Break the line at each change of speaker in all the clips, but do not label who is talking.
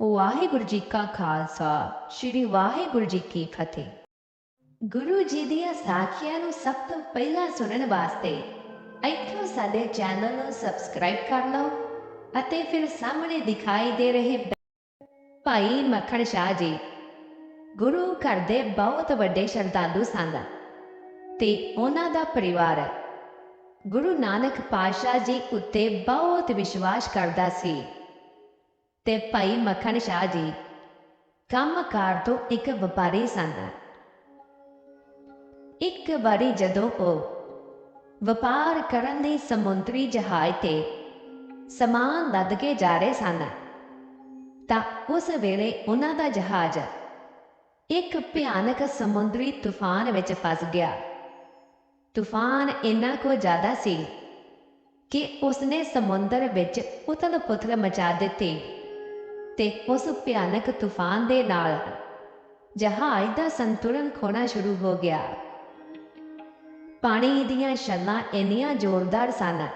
ਵਾਹਿਗੁਰੂ ਜੀ ਕਾ ਖਾਲਸਾ, ਸ੍ਰੀ ਵਾਹਿਗੁਰੂ ਜੀ ਕੀ ਫਤਿਹ। ਗੁਰੂ ਜੀ ਦੀਆਂ ਸਾਖੀਆਂ ਨੂੰ ਸਭ ਤੋਂ ਪਹਿਲਾਂ ਸੁਣਨ ਵਾਸਤੇ ਇੱਥੋਂ ਸਾਡੇ ਚੈਨਲ ਨੂੰ ਸਬਸਕ੍ਰਾਈਬ ਕਰ ਲਓ ਅਤੇ ਫਿਰ ਸਾਹਮਣੇ ਦਿਖਾਈ ਦੇ ਰਹੇ ਭਾਈ ਮੱਖਣ ਸ਼ਾਹ ਜੀ। ਗੁਰੂ ਘਰ ਦੇ ਬਹੁਤ ਵੱਡੇ ਸ਼ਰਧਾਲੂ ਸਨ ਤੇ ਉਹਨਾਂ ਦਾ ਪਰਿਵਾਰ ਗੁਰੂ ਨਾਨਕ ਪਾਤਸ਼ਾਹ ਜੀ ਉੱਤੇ ਬਹੁਤ ਵਿਸ਼ਵਾਸ ਕਰਦਾ ਸੀ। ਤੇ ਭਾਈ ਮੱਖਣ ਸ਼ਾਹ ਜੀ। ਕੰਮਕਾਰ ਤੋਂ ਇੱਕ ਵਪਾਰੀ ਸਨ ਇੱਕ ਵਾਰੀ ਜਦੋਂ ਉਹ ਵਪਾਰ ਕਰਨ ਲਈ ਸਮੁੰਦਰੀ ਜਹਾਜ਼ ਤੇ ਸਮਾਨ ਲੱਦ ਕੇ ਜਾ ਰਹੇ ਸਨ, ਤਾਂ ਉਸ ਵੇਲੇ ਉਹਨਾਂ ਦਾ ਜਹਾਜ਼ ਇੱਕ ਭਿਆਨਕ ਸਮੁੰਦਰੀ ਤੂਫਾਨ ਵਿੱਚ ਫਸ ਗਿਆ। ਤੂਫਾਨ ਇੰਨਾ ਕੋ ਜ਼ਿਆਦਾ ਸੀ ਕਿ ਉਸਨੇ ਸਮੁੰਦਰ ਵਿੱਚ ਉਤਲ ਪੁਤਲ ਮਚਾ ਦਿੱਤੀ। ਤੇ ਉਸ ਭਿਆਨਕ ਤੂਫਾਨ ਦੇ ਨਾਲ ਜਹਾਜ਼ ਦਾ ਸੰਤੁਲਨ ਖੋਣਾ ਸ਼ੁਰੂ ਹੋ ਗਿਆ। ਪਾਣੀ ਦੀਆਂ ਛੱਲਾਂ ਇੰਨੀਆਂ ਜ਼ੋਰਦਾਰ ਸਨ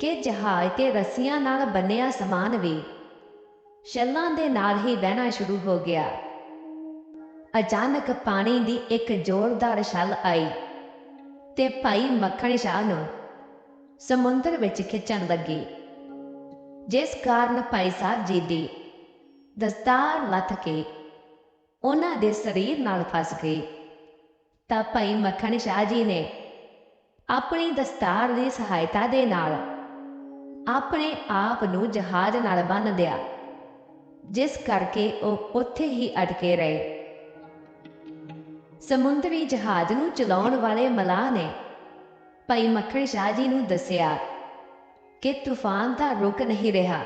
ਕਿ ਜਹਾਜ਼ ਤੇ ਰੱਸੀਆਂ ਨਾਲ ਬੰਨਿਆ ਸਮਾਨ ਵੀ ਛੱਲਾਂ ਦੇ ਨਾਲ ਹੀ ਵਹਿਣਾ ਸ਼ੁਰੂ ਹੋ ਗਿਆ। ਅਚਾਨਕ ਪਾਣੀ ਦੀ ਇੱਕ ਜ਼ੋਰਦਾਰ ਛੱਲ ਆਈ ਤੇ ਭਾਈ ਮੱਖਣ ਸ਼ਾਹ ਨੂੰ ਸਮੁੰਦਰ ਵਿੱਚ ਖਿੱਚਣ ਲੱਗੀ। ਜਿਸ ਕਾਰਨ ਭਾਈ ਸਾਹਿਬ ਜੀ ਦੀ ਦਸਤਾਰ ਲੱਥ ਕੇ ਉਹਨਾਂ ਦੇ ਸਰੀਰ ਨਾਲ ਫਸ ਗਈ ਤਾਂ ਭਾਈ ਮੱਖਣ ਸ਼ਾਹ ਜੀ ਨੇ ਆਪਣੀ ਦਸਤਾਰ ਦੀ ਸਹਾਇਤਾ ਦੇ ਨਾਲ ਆਪਣੇ ਆਪ ਨੂੰ ਜਹਾਜ਼ ਨਾਲ ਬੰਨ ਦਿਆ, ਜਿਸ ਕਰਕੇ ਉਹ ਉੱਥੇ ਹੀ ਅਟਕੇ ਰਹੇ। ਸਮੁੰਦਰੀ ਜਹਾਜ਼ ਨੂੰ ਚਲਾਉਣ ਵਾਲੇ ਮਲਾਹ ਨੇ ਭਾਈ ਮੱਖਣ ਸ਼ਾਹ ਜੀ ਨੂੰ ਦੱਸਿਆ ਕਿ ਤੂਫਾਨ ਤਾਂ ਰੁਕ ਨਹੀਂ ਰਿਹਾ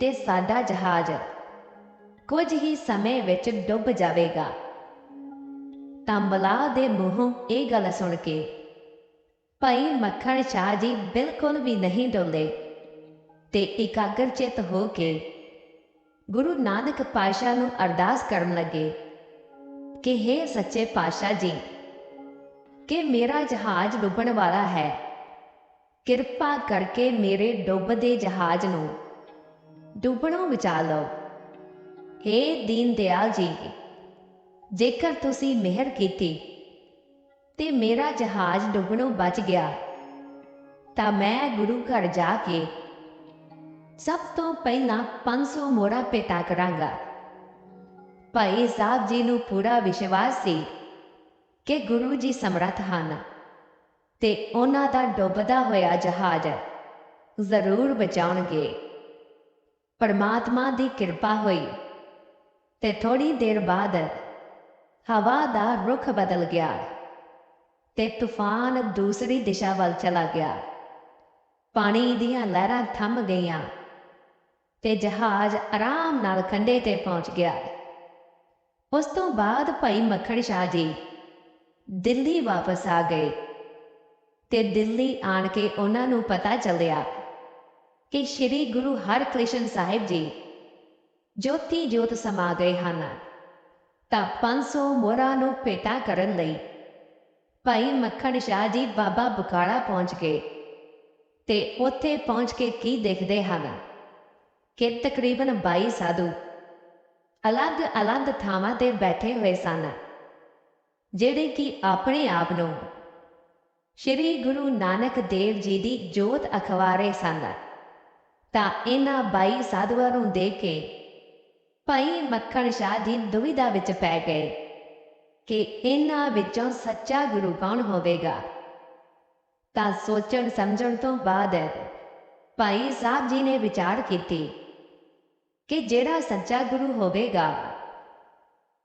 ਤੇ ਸਾਡਾ ਜਹਾਜ਼ ਕੁਝ ਹੀ ਸਮੇਂ ਵਿੱਚ ਡੁੱਬ ਜਾਵੇਗਾ। ਤਾਂ ਮਲਾਹ ਦੇ ਮੂੰਹੋਂ ਇਹ ਗੱਲ ਸੁਣ ਕੇ ਭਾਈ ਮੱਖਣ ਸ਼ਾਹ ਜੀ ਬਿਲਕੁਲ ਵੀ ਨਹੀਂ ਡੋਲੇ ਤੇ ਇਕਾਗਰ ਚਿਤ ਹੋ ਕੇ ਗੁਰੂ ਨਾਨਕ ਪਾਤਸ਼ਾਹ ਨੂੰ ਅਰਦਾਸ ਕਰਨ ਲੱਗੇ ਕਿ हे ਸੱਚੇ ਪਾਤਸ਼ਾਹ ਜੀ, ਕਿ ਮੇਰਾ ਜਹਾਜ਼ ਡੁੱਬਣ ਵਾਲਾ ਹੈ। ਕਿਰਪਾ ਕਰਕੇ ਮੇਰੇ ਡੁੱਬਦੇ ਜਹਾਜ਼ ਨੂੰ ਡੁੱਬਣੋਂ ਬਚਾ ਲਓ। हे ਦੀਨ ਦਿਆਲ ਜੀ, ਜੇਕਰ ਤੁਸੀਂ ਮਿਹਰ ਕੀਤੀ ਤੇ ਮੇਰਾ ਜਹਾਜ਼ ਡੁੱਬਣੋਂ ਬਚ ਗਿਆ, ਤਾਂ ਮੈਂ ਗੁਰੂ ਘਰ ਜਾ ਕੇ ਸਭ ਤੋਂ ਪਹਿਲਾਂ 500 ਮੋਹਰਾਂ ਪੇਟਾ ਕਰਾਂਗਾ। ਭਾਈ ਸਾਹਿਬ ਜੀ ਨੂੰ ਪੂਰਾ ਵਿਸ਼ਵਾਸ ਸੀ ਕਿ ਗੁਰੂ ਜੀ ਸਮਰੱਥ ਹਨ। ਤੇ ਉਹਨਾਂ ਦਾ ਡੁੱਬਦਾ ਹੋਇਆ ਜਹਾਜ਼ ਜ਼ਰੂਰ ਬਚਾਉਣਗੇ। ਪਰਮਾਤਮਾ ਦੀ ਕਿਰਪਾ ਹੋਈ ਤੇ ਥੋੜੀ ਦੇਰ ਬਾਅਦ ਹਵਾ ਦਾ ਰੁਖ ਬਦਲ ਗਿਆ ਤੇ ਤੂਫਾਨ ਦੂਸਰੀ ਦਿਸ਼ਾ ਵੱਲ ਚਲਾ ਗਿਆ। ਪਾਣੀ ਦੀਆਂ ਲਹਿਰਾਂ ਥੰਮ ਗਈਆਂ ਤੇ ਜਹਾਜ਼ ਆਰਾਮ ਨਾਲ ਕੰਢੇ ਤੇ ਪਹੁੰਚ ਗਿਆ। ਉਸ ਤੋਂ ਬਾਅਦ ਭਾਈ ਮੱਖਣ ਸ਼ਾਹ ਜੀ ਦਿੱਲੀ ਵਾਪਸ ਆ ਗਏ। ਤੇ ਦਿੱਲੀ ਆਣ ਕੇ ਉਹਨਾਂ ਨੂੰ ਪਤਾ ਚੱਲਿਆ ਕਿ ਸ੍ਰੀ ਗੁਰੂ ਹਰਕ੍ਰਿਸ਼ਨ ਸਾਹਿਬ ਜੀ ਜੋਤੀ ਜੋਤ ਸਮਾ ਗਏ ਹਨ। ਤਾਂ 500 ਮੋਹਰਾਂ ਨੂੰ ਭੇਟਾ ਕਰਨ ਲਈ ਭਾਈ ਮੱਖਣ ਸ਼ਾਹ ਜੀ ਬਾਬਾ ਬੁਕਾੜਾ ਪਹੁੰਚ ਗਏ ਤੇ ਉੱਥੇ ਪਹੁੰਚ ਕੇ ਕੀ ਦੇਖਦੇ ਹਨ? ਕਿ ਤਕਰੀਬਨ 22 ਸਾਧੂ ਅਲੱਗ-ਅਲੱਗ ਥਾਵਾਂ ਤੇ ਬੈਠੇ ਹੋਏ ਸਨ, ਜਿਹੜੇ ਕਿ ਆਪਣੇ ਆਪ ਨੂੰ ਸ਼੍ਰੀ ਗੁਰੂ ਨਾਨਕ ਦੇਵ ਜੀ ਦੀ ਜੋਤ ਅਖਵਾਰੇ ਸਨ ਤਾਂ ਇਹਨਾਂ 22 ਸਾਧੂਆਂ ਨੂੰ ਦੇਖ ਕੇ ਭਾਈ ਮੱਖਣ ਸ਼ਾਹ ਦੀ ਦੁਵਿਧਾ ਵਿੱਚ ਪੈ ਗਏ ਕਿ ਇਹਨਾਂ ਵਿੱਚੋਂ ਸੱਚਾ ਗੁਰੂ ਕੌਣ ਹੋਵੇਗਾ। ਤਾਂ ਸੋਚਣ ਸਮਝਣ ਤੋਂ ਬਾਅਦ ਭਾਈ ਸਾਹਿਬ ਜੀ ਨੇ ਵਿਚਾਰ ਕੀਤੀ ਕਿ ਜਿਹੜਾ ਸੱਚਾ ਗੁਰੂ ਹੋਵੇਗਾ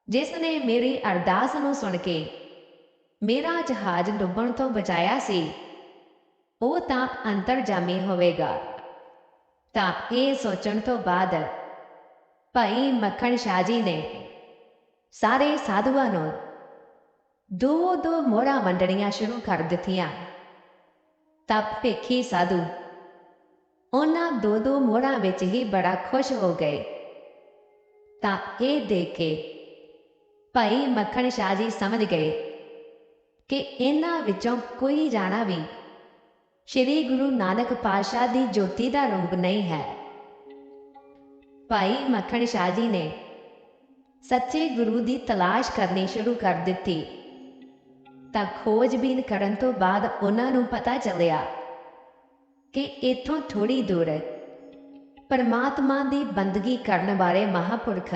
ਜਿਸ ਨੇ ਮੇਰੀ ਅਰਦਾਸ ਨੂੰ ਸੁਣ ਕੇ ਮੇਰਾ ਜਹਾਜ਼ ਡੁੱਬਣ ਤੋਂ ਬਚਾਇਆ ਸੀ। ਉਹ ਤਾਂ ਅੰਤਰਜਾਮੀ ਹੋਵੇਗਾ। ਤਾਂ ਇਹ ਸੋਚਣ ਤੋਂ ਬਾਅਦ ਭਾਈ ਮੱਖਣ ਸ਼ਾਹ ਜੀ ਨੇ ਸਾਰੇ ਸਾਧੂਆਂ ਨੂੰ ਦੋ ਦੋ ਮੋਹਰਾਂ ਵੰਡਣੀਆਂ ਸ਼ੁਰੂ ਕਰ ਦਿੱਤੀਆਂ। ਤਾਂ ਭੇਖੀ ਸਾਧੂ ਉਹਨਾਂ ਦੋ ਦੋ ਮੋਹਰਾਂ ਵਿੱਚ ਹੀ ਬੜਾ ਖੁਸ਼ ਹੋ ਗਏ। ਤਾਂ ਇਹ ਦੇਖ ਕੇ ਭਾਈ ਮੱਖਣ ਸ਼ਾਹ ਜੀ ਸਮਝ ਗਏ ਕਿ ਇਹਨਾਂ ਵਿੱਚੋਂ ਕੋਈ ਜਾਣਾ ਵੀ ਸ਼੍ਰੀ ਗੁਰੂ ਨਾਨਕ ਪਾਤਸ਼ਾਹ ਦੀ ਜੋਤੀ ਦਾ ਰੂਪ ਨਹੀਂ ਹੈ। ਭਾਈ ਮੱਖਣ ਸ਼ਾਹ ਜੀ ਨੇ ਸੱਚੇ ਗੁਰੂ ਦੀ ਤਲਾਸ਼ ਕਰਨੀ ਸ਼ੁਰੂ ਕਰ ਦਿੱਤੀ। ਤਾਂ ਖੋਜਬੀਨ ਕਰਨ ਤੋਂ ਬਾਅਦ ਉਹਨਾਂ ਨੂੰ ਪਤਾ ਚੱਲਿਆ ਕਿ ਇੱਥੋਂ ਥੋੜੀ ਦੂਰ ਪਰਮਾਤਮਾ ਦੀ ਬੰਦਗੀ ਕਰਨ ਵਾਲੇ ਮਹਾਪੁਰਖ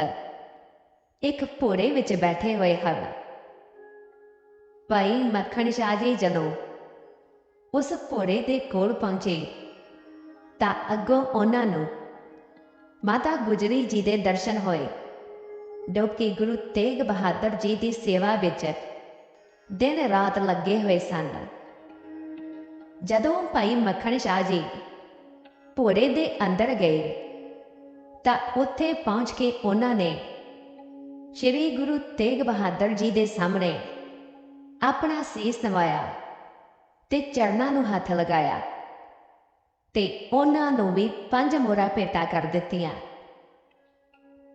ਇੱਕ ਭੋਰੇ ਵਿੱਚ ਬੈਠੇ ਹੋਏ ਹਨ। ਭਾਈ ਮੱਖਣ ਸ਼ਾਹ ਜੀ ਜਦੋਂ ਉਸ ਭੋਰੇ ਦੇ ਕੋਲ ਪਹੁੰਚੇ ਤਾਂ ਅੱਗੋਂ ਉਹਨਾਂ ਨੂੰ ਮਾਤਾ ਗੁਜਰੀ ਜੀ ਦੇ ਦਰਸ਼ਨ ਹੋਏ। ਜੋ ਕਿ ਗੁਰੂ ਤੇਗ ਬਹਾਦਰ ਜੀ ਦੀ ਸੇਵਾ ਵਿੱਚ ਦਿਨ ਰਾਤ ਲੱਗੇ ਹੋਏ ਸਨ। ਜਦੋਂ ਭਾਈ ਮੱਖਣ ਸ਼ਾਹ ਜੀ ਭੋਰੇ ਦੇ ਅੰਦਰ ਗਏ ਤਾਂ ਉੱਥੇ ਪਹੁੰਚ ਕੇ ਉਹਨਾਂ ਨੇ ਸ਼੍ਰੀ ਗੁਰੂ ਤੇਗ ਬਹਾਦਰ ਜੀ ਦੇ ਸਾਹਮਣੇ ਆਪਣਾ ਸੀਸ ਨਵਾਇਆ ਤੇ ਚਰਨਾਂ ਨੂੰ ਹੱਥ ਲਗਾਇਆ ਤੇ ਉਹਨਾਂ ਨੂੰ ਵੀ ਪੰਜ ਮੋਰਾ ਭੇਟਾ ਕਰ ਦਿੱਤੀਆਂ।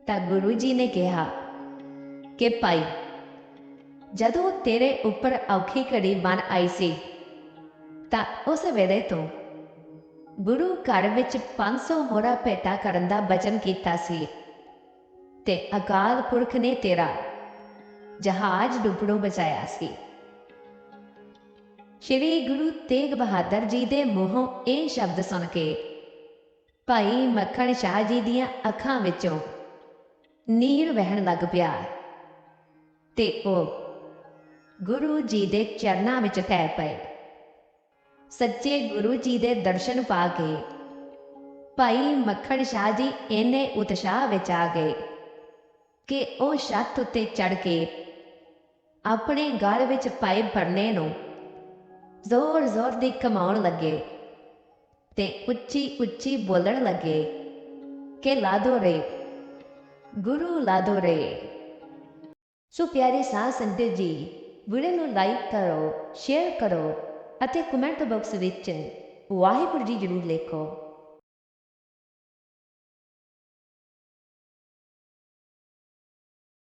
ਤਾਂ ਗੁਰੂ ਜੀ ਨੇ ਕਿਹਾ ਕਿ ਭਾਈ, ਜਦੋਂ ਤੇਰੇ ਉੱਪਰ ਔਖੀ ਘੜੀ ਬਣ ਆਈ ਸੀ, ਤਾਂ ਉਸ ਵੇਲੇ ਤੋਂ ਗੁਰੂ ਘਰ ਵਿੱਚ 500 ਮੋਰਾ ਭੇਟਾ ਕਰਨ ਦਾ ਬਚਨ ਕੀਤਾ ਸੀ ਤੇ ਅਕਾਲ ਪੁਰਖ ਨੇ ਤੇਰਾ ਜਹਾਜ਼ ਡੁੱਬਣੋਂ ਬਚਾਇਆ ਸੀ। ਸ਼੍ਰੀ ਗੁਰੂ ਤੇਗ ਬਹਾਦਰ ਜੀ ਦੇ ਮੂੰਹੋਂ ਇਹ ਸ਼ਬਦ ਸੁਣ ਕੇ ਭਾਈ ਮੱਖਣ ਸ਼ਾਹ ਜੀ ਦੀਆਂ ਅੱਖਾਂ ਵਿੱਚੋਂ ਨੀਰ ਵਹਿਣ ਲੱਗ ਪਿਆ ਤੇ ਉਹ ਗੁਰੂ ਜੀ ਦੇ ਚਰਨਾਂ ਵਿੱਚ ਪੈ ਪਏ। ਸੱਚੇ ਗੁਰੂ ਜੀ ਦੇ ਦਰਸ਼ਨ ਪਾ ਕੇ ਭਾਈ ਮੱਖਣ ਸ਼ਾਹ ਜੀ ਇੰਨੇ ਉਤਸ਼ਾਹ ਵਿੱਚ ਆ ਗਏ ਕਿ ਉਹ ਛੱਤ ਉੱਤੇ ਚੜ ਕੇ ਆਪਣੇ ਗਲ ਵਿੱਚ ਪਾਏ ਭਰਨੇ ਨੂੰ ਜ਼ੋਰ ਜ਼ੋਰ ਦੀ ਕਮਾਉਣ ਲੱਗੇ ਤੇ ਉੱਚੀ ਉੱਚੀ ਬੋਲਣ ਲੱਗੇ ਕਿ ਲਾਦੋ ਰੇ, ਗੁਰੂ ਲਾਦੋ ਰੇ। ਸੋ ਪਿਆਰੇ ਸਾਧ ਸੰਗਤ ਜੀ, ਵੀਡੀਓ ਨੂੰ ਲਾਈਕ ਕਰੋ, ਸ਼ੇਅਰ ਕਰੋ ਅਤੇ ਕਮੈਂਟ ਬਾਕਸ ਵਿੱਚ ਵਾਹਿਗੁਰੂ ਜੀ ਜ਼ਰੂਰ ਲਿਖੋ।